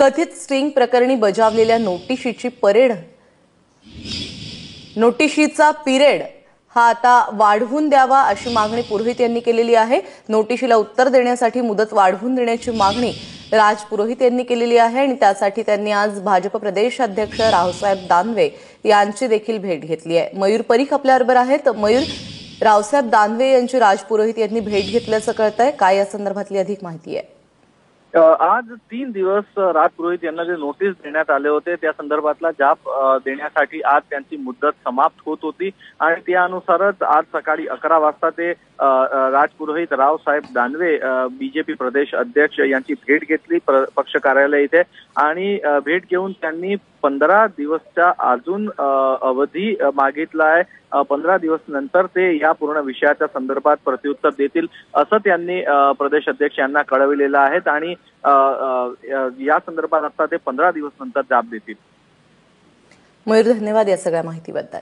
कथित स्टिंग प्रकरणी बजावलेल्या नोटिशीची परेड. नोटिशीचा पिरियड हा आता वाढवून द्यावा अशी मागणी पुरोहित यांनी केलेली आहे. नोटिशीला उत्तर देण्यासाठी मुदत वाढवून देण्याची मागणी राज पुरोहित यांनी केलेली आहे आणि त्यासाठी त्यांनी आज भाजप प्रदेश अध्यक्ष रावसाहेब दानवे यांची देखील भेट घेतली आहे. मयूर परीख आपल्याबरोबर आहेत. मयूर रावसाहेब दानवे यांची राज पुरोहित यांनी भेट घेतल्याचं कळतंय. काय या संदर्भातली अधिक माहिती आहे? आज तीन दिवस राज पुरोहित यांना जे नोटीस देण्यात आले होते त्या संदर्भातला जाब देण्यासाठी आज त्यांची मुदत समाप्त होत होती. आणि त्यानुसारच आज सकाळी अकरा वाजता ते अ, राज पुरोहित रावसाहेब दानवे बीजेपी प्रदेश अध्यक्ष यांची भेट घेतली पक्ष कार्यालय इथे. आणि भेट घेऊन त्यांनी पंधरा दिवसचा अजून अवधी मागितला आहे. पंधरा दिवस नंतर ते या पूर्ण विषयाच्या संदर्भात प्रत्युत्तर देतील असं त्यांनी प्रदेश अध्यक्ष यांना कळविलेलं आहे. आणि या संदर्भात आता ते पंधरा दिवस नंतर जाब देतील. मयूर धन्यवाद या सगळ्या माहितीबद्दल.